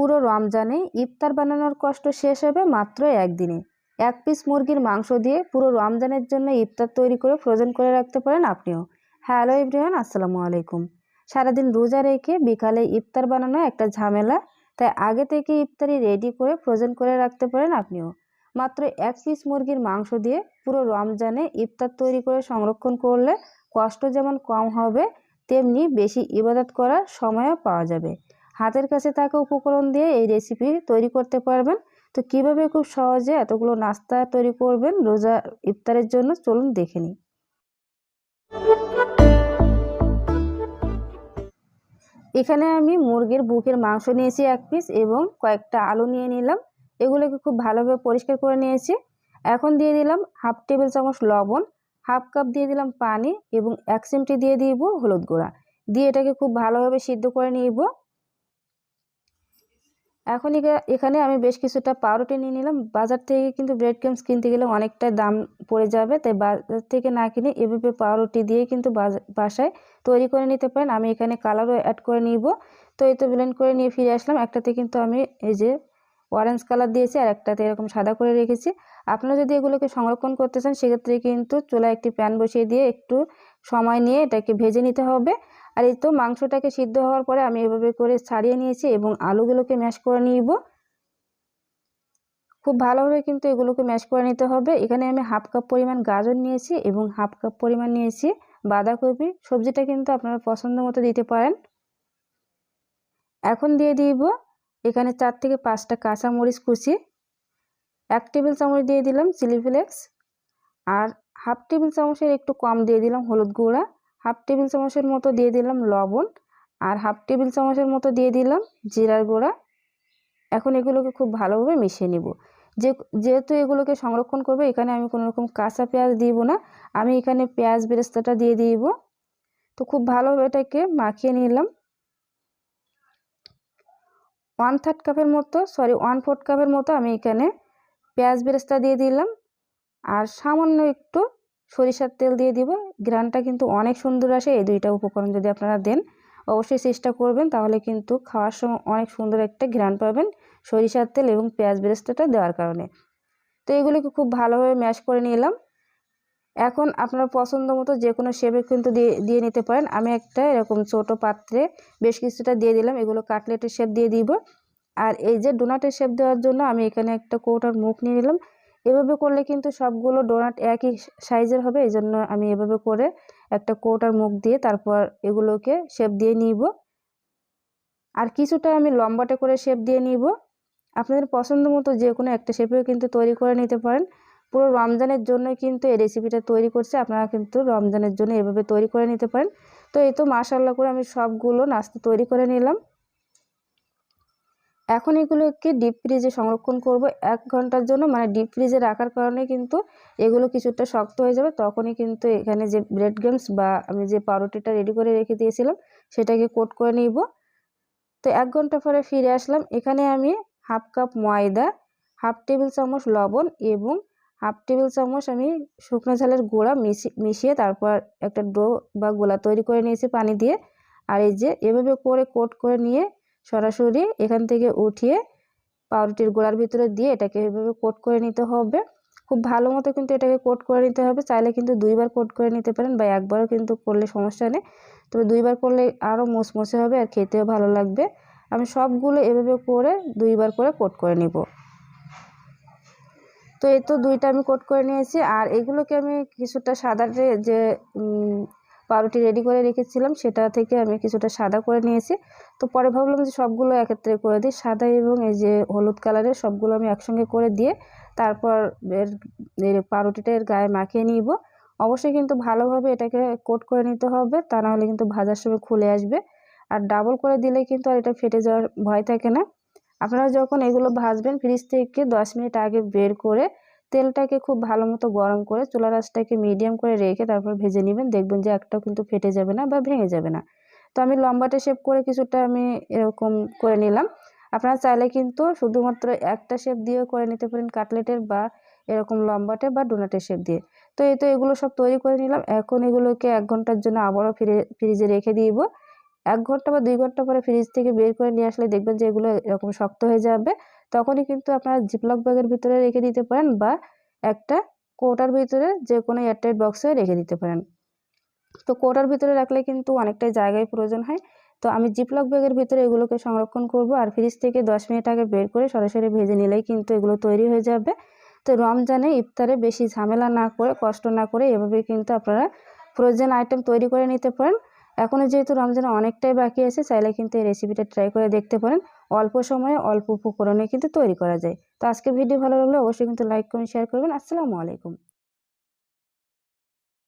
পুরো রমজানে ইফতার বানানোর কষ্ট শেষ হবে মাত্র একদিনে। এক পিস মুরগির মাংস দিয়ে পুরো রমজানের জন্য ইফতার তৈরি করে ফ্রোজেন করে রাখতে পারেন আপনিও। হ্যালো এভরিওয়ান আসসালামু আলাইকুম। সারাদিন রোজা রেখে বিকালে ইফতার বানানো একটা ঝামেলা, তাই আগে থেকে ইফতারি রেডি করে ফ্রোজেন করে রাখতে পারেন আপনিও। মাত্র এক পিস মুরগির মাংস দিয়ে পুরো রমজানে ইফতার তৈরি করে সংরক্ষণ করলে কষ্ট যেমন কম হবে, তেমনি বেশি ইবাদত করার সময়ও পাওয়া যাবে। হাতের কাছে থাকা উপকরণ দিয়ে এই রেসিপি তৈরি করতে পারবেন। তো কীভাবে খুব সহজে এতগুলো নাস্তা তৈরি করবেন রোজা ইফতারের জন্য চলুন দেখে নিই। এখানে আমি মুরগির বুকের মাংস নিয়েছি এক পিস এবং কয়েকটা আলু নিয়ে নিলাম। এগুলোকে খুব ভালোভাবে পরিষ্কার করে নিয়েছি। এখন দিয়ে দিলাম হাফ টেবিল চামচ লবণ, হাফ কাপ দিয়ে দিলাম পানি এবং এক চিমটি দিয়ে দিব হলুদ গুঁড়া। দিয়ে এটাকে খুব ভালোভাবে সিদ্ধ করে নিব। এখন এখানে আমি বেশ কিছুটা পাউরুটি নিয়ে নিলাম। বাজার থেকে কিন্তু ব্রেড ক্রামস কিনতে গেলে অনেকটা দাম পড়ে যাবে, তাই বাজার থেকে না কিনে এভাবে পাউরুটি দিয়ে কিন্তু বাসায় তৈরি করে নিতে পারেন। আমি এখানে কালারও অ্যাড করে নিব। তো এই তো ব্লেন্ড করে নিয়ে ফিরে আসলাম। একটাতে কিন্তু আমি এই যে অরেঞ্জ কালার দিয়েছি, আর একটাতে এরকম সাদা করে রেখেছি। আপনারা যদি এগুলোকে সংরক্ষণ করতে চান, সেক্ষেত্রে কিন্তু চুলায় একটি প্যান বসিয়ে দিয়ে একটু সময় নিয়ে এটাকে ভেজে নিতে হবে। আর এই তো মাংসটাকে সিদ্ধ হওয়ার পরে আমি এভাবে করে ছাড়িয়ে নিয়েছি এবং আলুগুলোকে ম্যাশ করে নিব। খুব ভালোভাবে কিন্তু এগুলোকে ম্যাশ করে নিতে হবে। এখানে আমি হাফ কাপ পরিমাণ গাজর নিয়েছি এবং হাফ কাপ পরিমাণ নিয়েছি বাঁধাকপি। সবজিটা কিন্তু আপনারা পছন্দ মতো দিতে পারেন। এখন দিয়ে দিব এখানে চার থেকে পাঁচটা কাঁচা মরিচ কুচি। এক টেবিল চামচ দিয়ে দিলাম চিলি ফ্লেক্স। আর হাফ টেবিল চামচের একটু কম দিয়ে দিলাম হলুদ গুঁড়া, হাফ টেবিল চামচের মতো দিয়ে দিলাম লবণ আর হাফ টেবিল চামচের মতো দিয়ে দিলাম জিরার গুঁড়া। এখন এগুলোকে খুব ভালোভাবে মিশিয়ে নিব। যে, যেহেতু এগুলোকে সংরক্ষণ করবে, এখানে আমি কোনো রকম কাঁচা পেঁয়াজ দিব না, আমি এখানে পেঁয়াজ বেরেস্তাটা দিয়ে দিব। তো খুব ভালোভাবে এটাকে মাখিয়ে নিলাম। ওয়ান থার্ড কাপের মতো, সরি, ওয়ান ফোর্থ কাপের মতো আমি এখানে পেঁয়াজ বেরেস্তা দিয়ে দিলাম। আর সামান্য একটু সরিষার তেল দিয়ে দিব গ্রানটা কিন্তু অনেক সুন্দর আসে এই দুইটা উপকরণ যদি আপনারা দেন। অবশ্যই চেষ্টা করবেন, তাহলে কিন্তু খাওয়ার সময় অনেক সুন্দর একটা ঘ্রাণ পাবেন সরিষার তেল এবং পেঁয়াজ বেরেস্তাটা দেওয়ার কারণে। তো এগুলিকে খুব ভালোভাবে ম্যাশ করে নিলাম। এখন আপনার পছন্দ মতো যে কোনো শেপে কিন্তু দিয়ে দিয়ে নিতে পারেন। আমি একটা এরকম ছোট পাত্রে বেশ কিছুটা দিয়ে দিলাম। এগুলো কাটলেটের শেপ দিয়ে দিব। আর এই যে ডোনাটের শেপ দেওয়ার জন্য আমি এখানে একটা কৌটার মুখ নিয়ে নিলাম। এভাবে করলে কিন্তু সবগুলো ডোনাট একই সাইজের হবে এই জন্য আমি এভাবে করে একটা কৌটার মুখ দিয়ে তারপর এগুলোকে শেপ দিয়ে নিব। আর কিছুটা আমি লম্বাটে করে শেপ দিয়ে নিব। আপনাদের পছন্দ মতো যে কোনো একটা শেপেও কিন্তু তৈরি করে নিতে পারেন। পুরো রমজানের জন্য কিন্তু এই রেসিপিটা তৈরি করছে, আপনারা কিন্তু রমজানের জন্য এভাবে তৈরি করে নিতে পারেন। তো এই তো মাসাল্লা করে আমি সবগুলো নাস্তা তৈরি করে নিলাম। এখন এগুলোকে ডিপ ফ্রিজে সংরক্ষণ করব এক ঘণ্টার জন্য। মানে ডিপ ফ্রিজে রাখার কারণে কিন্তু এগুলো কিছুটা শক্ত হয়ে যাবে। তখনই কিন্তু এখানে যে ব্রেড গেমস বা আমি যে পাউরুটিটা রেডি করে রেখে দিয়েছিলাম, সেটাকে কোট করে নিব। তো এক ঘণ্টা পরে ফিরে আসলাম। এখানে আমি হাফ কাপ ময়দা হাফ টেবিল চামচ লবণ এবং হাফ টেবিল চামচ আমি শুকনো ঝালের গোড়া গুঁড়া মিশিয়ে তারপর একটা ডো বা গোলা তৈরি করে নিয়েছি পানি দিয়ে। আর এই যে এভাবে করে কোট করে নিয়ে সরাসরি এখান থেকে উঠিয়ে পাউরুটির গোড়ার ভিতরে দিয়ে এটাকে এভাবে কোট করে নিতে হবে। খুব ভালো মতো কিন্তু এটাকে কোট করে নিতে হবে। চাইলে কিন্তু দুইবার কোট করে নিতে পারেন বা একবারও কিন্তু করলে সমস্যা নেই। তবে দুইবার করলে আরও মুসমুসে হবে আর খেতেও ভালো লাগবে। আমি সবগুলো এভাবে করে দুইবার করে কোট করে নিব। তো এই তো দুইটা আমি কোট করে নিয়েছি। আর এগুলোকে আমি কিছুটা সাদা যে পাউরুটি রেডি করে রেখেছিলাম, সেটা থেকে আমি কিছুটা সাদা করে নিয়েছি। তো পরে ভাবলাম যে সবগুলো একত্রে করে দিই, সাদা এবং এই যে হলুদ কালারের সবগুলো আমি একসঙ্গে করে দিয়ে তারপর এর পাউরুটিটা এর গায়ে মাখিয়ে নিব। অবশ্যই কিন্তু ভালোভাবে এটাকে কোট করে নিতে হবে, তা নাহলে কিন্তু ভাজার সময় খুলে আসবে। আর ডাবল করে দিলে কিন্তু আর এটা ফেটে যাওয়ার ভয় থাকে না। আপনারা যখন এগুলো ভাজবেন ফ্রিজ থেকে দশ মিনিট আগে বের করে তেলটাকে খুব ভালো মতো গরম করে চুলা রাসটাকে মিডিয়াম করে রেখে তারপর ভেজে নেবেন। দেখবেন যে একটাও কিন্তু ফেটে যাবে না বা ভেঙে যাবে না। তো আমি লম্বাটে শেপ করে কিছুটা আমি এরকম করে নিলাম। আপনারা চাইলে কিন্তু শুধুমাত্র একটা শেপ দিয়েও করে নিতে পারেন কাটলেটের বা এরকম লম্বাটে বা ডোনাটের শেপ দিয়ে। তো এই তো এগুলো সব তৈরি করে নিলাম। এখন এগুলোকে এক ঘণ্টার জন্য আবারও ফিরে ফ্রিজে রেখে দিব। এক ঘণ্টা বা দুই ঘণ্টা পরে ফ্রিজ থেকে বের করে নিয়ে আসলে দেখবেন যে এগুলো এরকম শক্ত হয়ে যাবে। তখনই কিন্তু আপনারা জিপলক ব্যাগের ভিতরে রেখে দিতে পারেন বা একটা কোটার ভিতরে যে কোনো এয়ারটাইট বক্সে রেখে দিতে পারেন। তো কোটার ভিতরে রাখলে কিন্তু অনেকটাই জায়গায় প্রয়োজন হয়। তো আমি জিপলক ব্যাগের ভিতরে এগুলোকে সংরক্ষণ করব আর ফ্রিজ থেকে দশ মিনিট আগে বের করে সরাসরি ভেজে নিলেই কিন্তু এগুলো তৈরি হয়ে যাবে। তো রমজানে ইফতারে বেশি ঝামেলা না করে, কষ্ট না করে এভাবে কিন্তু আপনারা ফ্রোজেন আইটেম তৈরি করে নিতে পারেন। এখনও যেহেতু রমজান অনেকটাই বাকি আছে, চাইলে কিন্তু এই রেসিপিটা ট্রাই করে দেখতে পারেন। অল্প সময়ে অল্প উপকরণে কিন্তু তৈরি করা যায়। তো আজকে ভিডিও ভালো লাগলে অবশ্যই কিন্তু লাইক করুন শেয়ার করবেন। আসসালামু আলাইকুম।